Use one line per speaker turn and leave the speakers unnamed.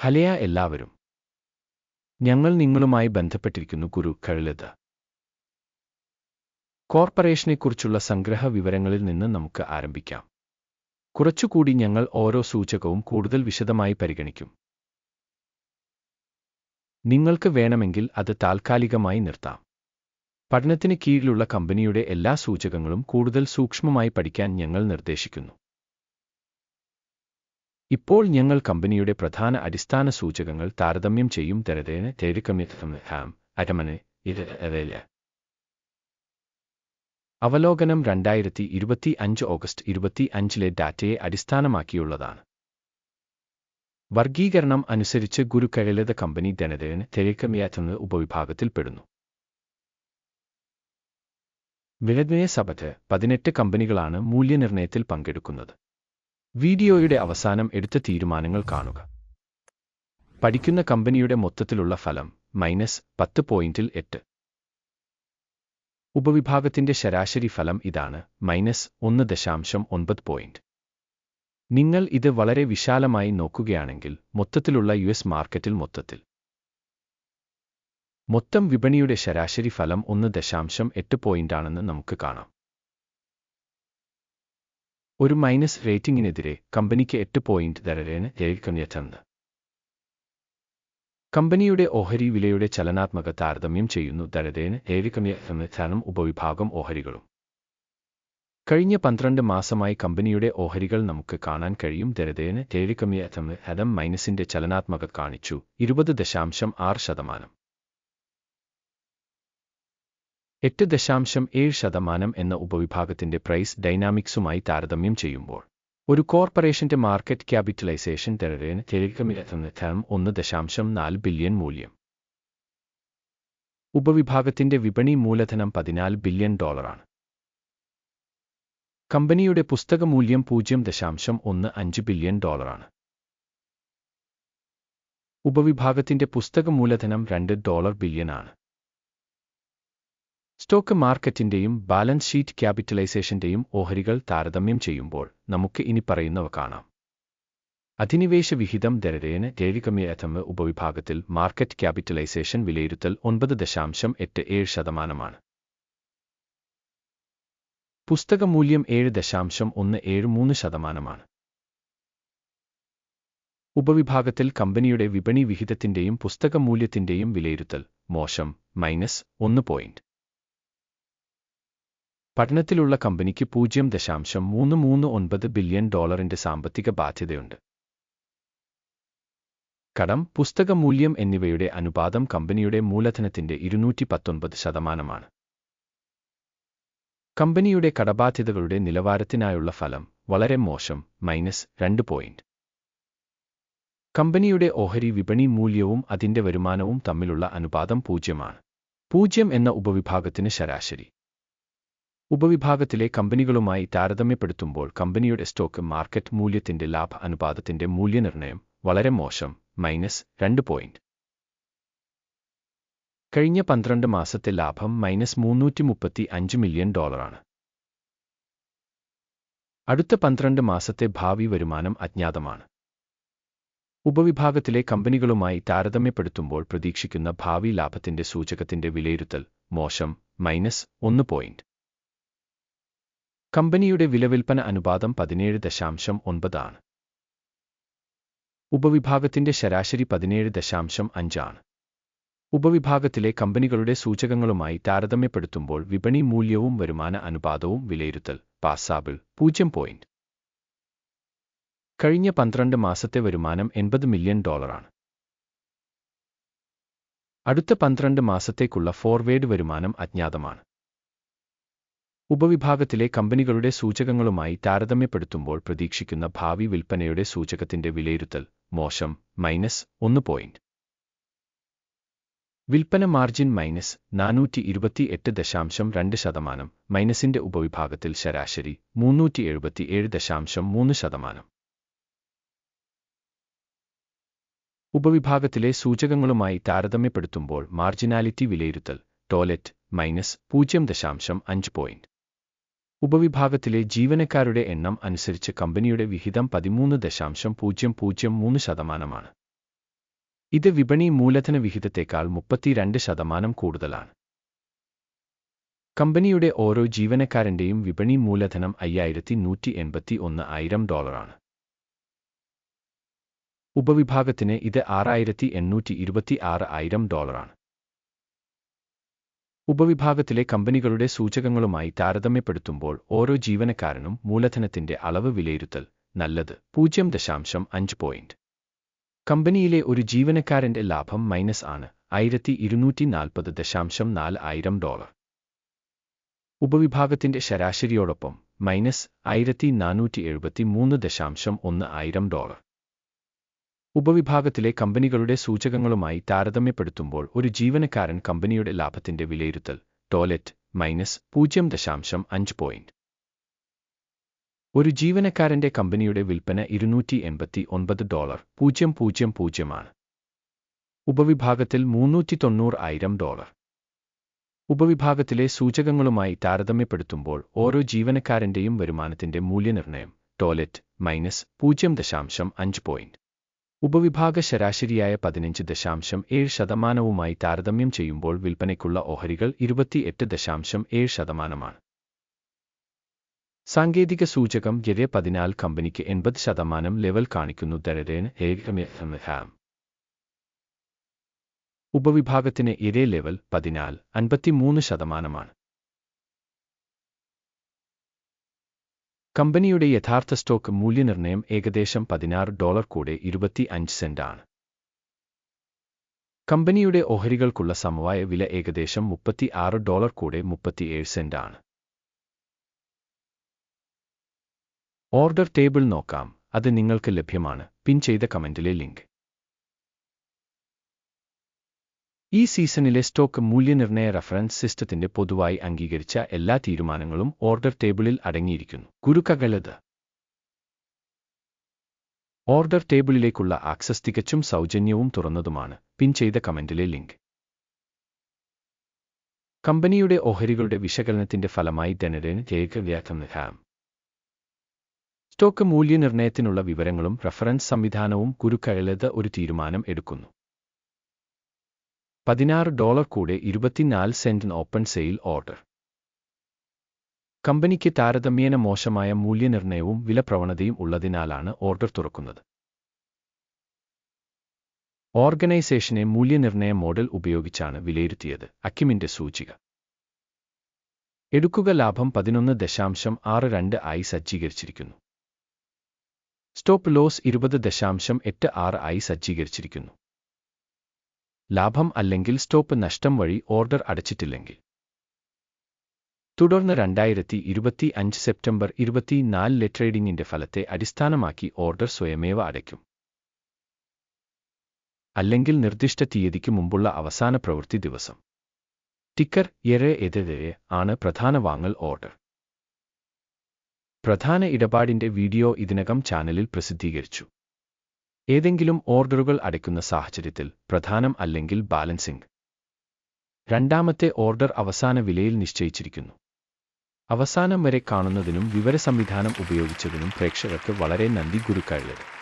ഹലയ എല്ലാവരും. ഞങ്ങൾ നിങ്ങളുമായി ബന്ധപ്പെട്ടിരിക്കുന്നു ഗുരു കഴുലത്. കോർപ്പറേഷനെക്കുറിച്ചുള്ള സംഗ്രഹ വിവരങ്ങളിൽ നിന്ന് നമുക്ക് ആരംഭിക്കാം. കുറച്ചുകൂടി ഞങ്ങൾ ഓരോ സൂചകവും കൂടുതൽ വിശദമായി പരിഗണിക്കും. നിങ്ങൾക്ക് വേണമെങ്കിൽ അത് താൽക്കാലികമായി നിർത്താം. പഠനത്തിന് കീഴിലുള്ള കമ്പനിയുടെ എല്ലാ സൂചകങ്ങളും കൂടുതൽ സൂക്ഷ്മമായി പഠിക്കാൻ ഞങ്ങൾ നിർദ്ദേശിക്കുന്നു. ഇപ്പോൾ ഞങ്ങൾ കമ്പനിയുടെ പ്രധാന അടിസ്ഥാന സൂചകങ്ങൾ താരതമ്യം ചെയ്യും. തരതേന് തേരിക്കമ്യത്വം ഹാം അരമന് അവലോകനം രണ്ടായിരത്തി ഇരുപത്തി അഞ്ച് ഓഗസ്റ്റ് ഇരുപത്തി അഞ്ചിലെ ഡാറ്റയെ അടിസ്ഥാനമാക്കിയുള്ളതാണ്. വർഗീകരണം അനുസരിച്ച് ഗുരുക്കഴലത കമ്പനി ധനതേന് തെരക്കമിയാറ്റുന്ന ഉപവിഭാഗത്തിൽപ്പെടുന്നു വിലഗ്നയ സഭത്ത് പതിനെട്ട് കമ്പനികളാണ് മൂല്യനിർണയത്തിൽ പങ്കെടുക്കുന്നത്. വീഡിയോയുടെ അവസാനം എടുത്ത തീരുമാനങ്ങൾ കാണുക. പഠിക്കുന്ന കമ്പനിയുടെ മൊത്തത്തിലുള്ള ഫലം മൈനസ് പത്ത് പോയിന്റിൽ എട്ട്. ഉപവിഭാഗത്തിന്റെ ശരാശരി ഫലം ഇതാണ് മൈനസ് ഒന്ന് ദശാംശം ഒൻപത് പോയിന്റ്. നിങ്ങൾ ഇത് വളരെ വിശാലമായി നോക്കുകയാണെങ്കിൽ മൊത്തത്തിലുള്ള യു എസ് മാർക്കറ്റിൽ മൊത്തത്തിൽ. മൊത്തം വിപണിയുടെ ശരാശരി ഫലം ഒന്ന് ദശാംശം എട്ട് പോയിന്റാണെന്ന് നമുക്ക് കാണാം. ഒരു മൈനസ് റേറ്റിംഗിനെതിരെ കമ്പനിക്ക് എട്ട് പോയിന്റ് ദരരേന് ഏൽക്കണിയെത്തുന്നത് കമ്പനിയുടെ ഓഹരി വിലയുടെ ചലനാത്മക താരതമ്യം ചെയ്യുന്നു ദരതേന് സംവിധാനം ഉപവിഭാഗം ഓഹരികളും. കഴിഞ്ഞ പന്ത്രണ്ട് മാസമായി കമ്പനിയുടെ ഓഹരികൾ നമുക്ക് കാണാൻ കഴിയും ദരതേന് ഏഴിക്കമ്യ ഹതം മൈനസിന്റെ ചലനാത്മക കാണിച്ചു. ഇരുപത് ദശാംശം ആറ് ശതമാനം. എട്ട് ദശാംശം ഏഴ് ശതമാനം എന്ന ഉപവിഭാഗത്തിന്റെ പ്രൈസ് ഡൈനാമിക്സുമായി താരതമ്യം ചെയ്യുമ്പോൾ ഒരു കോർപ്പറേഷന്റെ മാർക്കറ്റ് ക്യാപിറ്റലൈസേഷൻ തെരരേന് തെരക്കമിലെത്തുന്ന ഒന്ന് ദശാംശം നാല് ബില്യൺ മൂല്യം. ഉപവിഭാഗത്തിന്റെ വിപണി മൂലധനം പതിനാല് ബില്യൺ ഡോളറാണ്. കമ്പനിയുടെ പുസ്തക മൂല്യം പൂജ്യം ദശാംശം ഒന്ന് അഞ്ച് ബില്യൺ ഡോളറാണ്. ഉപവിഭാഗത്തിന്റെ പുസ്തക മൂലധനം രണ്ട് ഡോളർ ബില്യനാണ് സ്റ്റോക്ക് മാർക്കറ്റിന്റെയും ബാലൻസ് ഷീറ്റ് ക്യാപിറ്റലൈസേഷന്റെയും ഓഹരികൾ താരതമ്യം ചെയ്യുമ്പോൾ നമുക്ക് ഇനി പറയുന്നവ കാണാം. അധിനിവേശ വിഹിതം ദരരേന് ഏഴികമ്യഥമ ഉപവിഭാഗത്തിൽ മാർക്കറ്റ് ക്യാപിറ്റലൈസേഷൻ വിലയിരുത്തൽ ഒൻപത് ദശാംശം എട്ട് ഏഴ് ശതമാനമാണ്. പുസ്തക മൂല്യം ഏഴ് ദശാംശം ഒന്ന് ഏഴ് മൂന്ന് ശതമാനമാണ്. ഉപവിഭാഗത്തിൽ കമ്പനിയുടെ വിപണി വിഹിതത്തിന്റെയും പുസ്തക മൂല്യത്തിന്റെയും വിലയിരുത്തൽ മോശം മൈനസ് ഒന്ന് പോയിന്റ്. പഠനത്തിലുള്ള കമ്പനിക്ക് പൂജ്യം ദശാംശം മൂന്ന് മൂന്ന് ഒൻപത് ബില്യൺ ഡോളറിന്റെ സാമ്പത്തിക ബാധ്യതയുണ്ട്. കടം പുസ്തക മൂല്യം എന്നിവയുടെ അനുപാതം കമ്പനിയുടെ മൂലധനത്തിന്റെ ഇരുന്നൂറ്റി പത്തൊൻപത് ശതമാനമാണ്. കമ്പനിയുടെ കടബാധ്യതകളുടെ നിലവാരത്തിനായുള്ള ഫലം വളരെ മോശം മൈനസ് രണ്ട് പോയിന്റ്. കമ്പനിയുടെ ഓഹരി വിപണി മൂല്യവും അതിന്റെ വരുമാനവും തമ്മിലുള്ള അനുപാതം പൂജ്യമാണ്. പൂജ്യം എന്ന ഉപവിഭാഗത്തിന് ശരാശരി. ഉപവിഭാഗത്തിലെ കമ്പനികളുമായി താരതമ്യപ്പെടുത്തുമ്പോൾ കമ്പനിയുടെ സ്റ്റോക്ക് മാർക്കറ്റ് മൂല്യത്തിന്റെ ലാഭ അനുപാതത്തിന്റെ മൂല്യനിർണയം വളരെ മോശം മൈനസ് രണ്ട് പോയിന്റ് കഴിഞ്ഞ പന്ത്രണ്ട് മാസത്തെ ലാഭം മൈനസ് മുന്നൂറ്റി മുപ്പത്തി അഞ്ച് മില്യൺ ഡോളറാണ്. അടുത്ത പന്ത്രണ്ട് മാസത്തെ ഭാവി വരുമാനം അജ്ഞാതമാണ്. ഉപവിഭാഗത്തിലെ കമ്പനികളുമായി താരതമ്യപ്പെടുത്തുമ്പോൾ പ്രതീക്ഷിക്കുന്ന ഭാവി ലാഭത്തിന്റെ സൂചകത്തിന്റെ വിലയിരുത്തൽ മോശം മൈനസ് ഒന്ന് പോയിന്റ് കമ്പനിയുടെ വിലവിൽപ്പന അനുപാതം പതിനേഴ് ദശാംശം ഒൻപതാണ്. ഉപവിഭാഗത്തിന്റെ ശരാശരി പതിനേഴ് ദശാംശം അഞ്ചാണ്. ഉപവിഭാഗത്തിലെ കമ്പനികളുടെ സൂചകങ്ങളുമായി താരതമ്യപ്പെടുത്തുമ്പോൾ വിപണി മൂല്യവും വരുമാന അനുപാതവും വിലയിരുത്തൽ പാസാബിൾ പൂജ്യം പോയിന്റ്. കഴിഞ്ഞ പന്ത്രണ്ട് മാസത്തെ വരുമാനം എൺപത് മില്യൺ ഡോളറാണ്. അടുത്ത പന്ത്രണ്ട് മാസത്തേക്കുള്ള ഫോർവേഡ് വരുമാനം അജ്ഞാതമാണ്. ഉപവിഭാഗത്തിലെ കമ്പനികളുടെ സൂചകങ്ങളുമായി താരതമ്യപ്പെടുത്തുമ്പോൾ പ്രതീക്ഷിക്കുന്ന ഭാവി വിൽപ്പനയുടെ സൂചകത്തിന്റെ വിലയിരുത്തൽ. മോശം. മൈനസ് ഒന്ന് പോയിന്റ് വിൽപ്പന മാർജിൻ മൈനസ് നാനൂറ്റി ഇരുപത്തി എട്ട് ദശാംശം രണ്ട് ശതമാനം. മൈനസിന്റെ ഉപവിഭാഗത്തിൽ ശരാശരി മുന്നൂറ്റി എഴുപത്തിയേഴ് ദശാംശം മൂന്ന് ശതമാനം. ഉപവിഭാഗത്തിലെ സൂചകങ്ങളുമായി താരതമ്യപ്പെടുത്തുമ്പോൾ മാർജിനാലിറ്റി വിലയിരുത്തൽ. ടോയ്ലറ്റ് മൈനസ് പൂജ്യം ദശാംശം അഞ്ച് പോയിന്റ് ഉപവിഭാഗത്തിലെ ജീവനക്കാരുടെ എണ്ണം അനുസരിച്ച് കമ്പനിയുടെ വിഹിതം പതിമൂന്ന് ദശാംശം പൂജ്യം പൂജ്യം മൂന്ന് ശതമാനമാണ്. ഇത് വിപണി മൂലധന വിഹിതത്തേക്കാൾ മുപ്പത്തിരണ്ട് ശതമാനം കൂടുതലാണ്. കമ്പനിയുടെ ഓരോ ജീവനക്കാരന്റെയും വിപണി മൂലധനം അയ്യായിരത്തി നൂറ്റി എൺപത്തി ഒന്ന് ആയിരം ഡോളറാണ്. ഉപവിഭാഗത്തിന് ഇത് ആറായിരത്തി എണ്ണൂറ്റി ഇരുപത്തി ആറ് ആയിരം ഡോളറാണ്. ഉപവിഭാഗത്തിലെ കമ്പനികളുടെ സൂചകങ്ങളുമായി താരതമ്യപ്പെടുത്തുമ്പോൾ ഓരോ ജീവനക്കാരനും മൂലധനത്തിന്റെ അളവ് വിലയിരുത്തൽ നല്ലത്. പൂജ്യം ദശാംശം അഞ്ച് പോയിന്റ്. കമ്പനിയിലെ ഒരു ജീവനക്കാരന്റെ ലാഭം മൈനസ് ആണ്. ആയിരത്തി ഇരുന്നൂറ്റി നാൽപ്പത് ദശാംശം നാല് ആയിരം ഡോളർ. ഉപവിഭാഗത്തിന്റെ ശരാശരിയോടൊപ്പം മൈനസ് ആയിരത്തി നാനൂറ്റി എഴുപത്തി മൂന്ന് ദശാംശം ഒന്ന് ആയിരം ഡോളർ. ഉപവിഭാഗത്തിലെ കമ്പനികളുടെ സൂചകങ്ങളുമായി താരതമ്യപ്പെടുത്തുമ്പോൾ ഒരു ജീവനക്കാരൻ കമ്പനിയുടെ ലാഭത്തിന്റെ വിലയിരുത്തൽ ടോയ്ലറ്റ് മൈനസ് പൂജ്യം ദശാംശം അഞ്ച് പോയിന്റ്. ഒരു ജീവനക്കാരന്റെ കമ്പനിയുടെ വിൽപ്പന ഇരുന്നൂറ്റി എൺപത്തി ഒൻപത് ഡോളർ പൂജ്യം പൂജ്യം പൂജ്യമാണ് ഉപവിഭാഗത്തിൽ മുന്നൂറ്റി തൊണ്ണൂറ് ആയിരം ഡോളർ. ഉപവിഭാഗത്തിലെ സൂചകങ്ങളുമായി താരതമ്യപ്പെടുത്തുമ്പോൾ ഓരോ ജീവനക്കാരന്റെയും വരുമാനത്തിന്റെ മൂല്യനിർണയം ടോയ്ലറ്റ് മൈനസ് പൂജ്യം ദശാംശം അഞ്ച് പോയിന്റ്. ഉപവിഭാഗ ശരാശരിയായ പതിനഞ്ച് ദശാംശം ഏഴ് ശതമാനവുമായി താരതമ്യം ചെയ്യുമ്പോൾ വിൽപ്പനയ്ക്കുള്ള ഓഹരികൾ ഇരുപത്തിയെട്ട് ദശാംശം ഏഴ് ശതമാനമാണ്. സാങ്കേതിക സൂചകം ഗരെ പതിനാല് കമ്പനിക്ക് എൺപത് ശതമാനം ലെവൽ കാണിക്കുന്നു. ഏകമേഹാം ഉപവിഭാഗത്തിന് ഇരേ ലെവൽ പതിനാല് അൻപത്തിമൂന്ന് ശതമാനമാണ്. കമ്പനിയുടെ യഥാർത്ഥ സ്റ്റോക്ക് മൂല്യനിർണയം ഏകദേശം പതിനാറ് ഡോളർ കൂടെ ഇരുപത്തി അഞ്ച് സെന്റാണ് കമ്പനിയുടെ ഓഹരികൾക്കുള്ള സമവായ വില ഏകദേശം മുപ്പത്തി ആറ് ഡോളർ കൂടെ മുപ്പത്തിയേഴ് സെന്റാണ് ഓർഡർ ടേബിൾ നോക്കാം. അത് നിങ്ങൾക്ക് ലഭ്യമാണ്. പിൻ ചെയ്ത കമന്റിലെ ലിങ്ക്. ഈ സീസണിലെ സ്റ്റോക്ക് മൂല്യനിർണയ റഫറൻസ് സിസ്റ്റത്തിന്റെ പൊതുവായി അംഗീകരിച്ച എല്ലാ തീരുമാനങ്ങളും ഓർഡർ ടേബിളിൽ അടങ്ങിയിരിക്കുന്നു. കുരുക്കകളത് ഓർഡർ ടേബിളിലേക്കുള്ള ആക്സസ് തികച്ചും സൗജന്യവും തുറന്നതുമാണ്. പിൻ ചെയ്ത കമന്റിലെ ലിങ്ക്. കമ്പനിയുടെ ഓഹരികളുടെ വിശകലനത്തിന്റെ ഫലമായി ധനരന് രേഖവ്യാഖം ഹാം സ്റ്റോക്ക് മൂല്യനിർണയത്തിനുള്ള വിവരങ്ങളും റഫറൻസ് സംവിധാനവും കുരുക്കഴലത് ഒരു തീരുമാനം എടുക്കുന്നു. പതിനാറ് ഡോളർ കൂടെ ഇരുപത്തിനാല് സെന്റ് ഓപ്പൺ സെയിൽ ഓർഡർ. കമ്പനിക്ക് താരതമ്യേന മോശമായ മൂല്യനിർണയവും വിലപ്രവണതയും ഉള്ളതിനാലാണ് ഓർഡർ തുറക്കുന്നത്. ഓർഗനൈസേഷനെ മൂല്യനിർണയ മോഡൽ ഉപയോഗിച്ചാണ് വിലയിരുത്തിയത് അക്കിമിന്റെ സൂചിക. എടുക്കുക ലാഭം പതിനൊന്ന് ദശാംശം ആറ് രണ്ട് ആയി സജ്ജീകരിച്ചിരിക്കുന്നു. സ്റ്റോപ്പ് ലോസ് ഇരുപത് ദശാംശം എട്ട് ആറ് ആയി സജ്ജീകരിച്ചിരിക്കുന്നു. ലാഭം അല്ലെങ്കിൽ സ്റ്റോപ്പ് നഷ്ടം വഴി ഓർഡർ അടച്ചിട്ടില്ലെങ്കിൽ. തുടർന്ന് രണ്ടായിരത്തി ഇരുപത്തി അഞ്ച് സെപ്റ്റംബർ ഇരുപത്തിനാലിലെ ട്രേഡിംഗിന്റെ ഫലത്തെ അടിസ്ഥാനമാക്കി ഓർഡർ സ്വയമേവ അടയ്ക്കും. അല്ലെങ്കിൽ നിർദ്ദിഷ്ട തീയതിക്ക് മുമ്പുള്ള അവസാന പ്രവൃത്തി ദിവസം. ടിക്കർ എറെ എതിരെ ആണ് പ്രധാന വാങ്ങൽ ഓർഡർ. പ്രധാന ഇടപാടിന്റെ വീഡിയോ ഇതിനകം ചാനലിൽ പ്രസിദ്ധീകരിച്ചു. ഏതെങ്കിലും ഓർഡറുകൾ അടയ്ക്കുന്ന സാഹചര്യത്തിൽ പ്രധാനം അല്ലെങ്കിൽ ബാലൻസിംഗ്. രണ്ടാമത്തെ ഓർഡർ അവസാന വിലയിൽ നിശ്ചയിച്ചിരിക്കുന്നു. അവസാനം വരെ കാണുന്നതിനും വിവര സംവിധാനം ഉപയോഗിച്ചതിനും പ്രേക്ഷകർക്ക് വളരെ നന്ദി ഗുരുക്കഴിയത്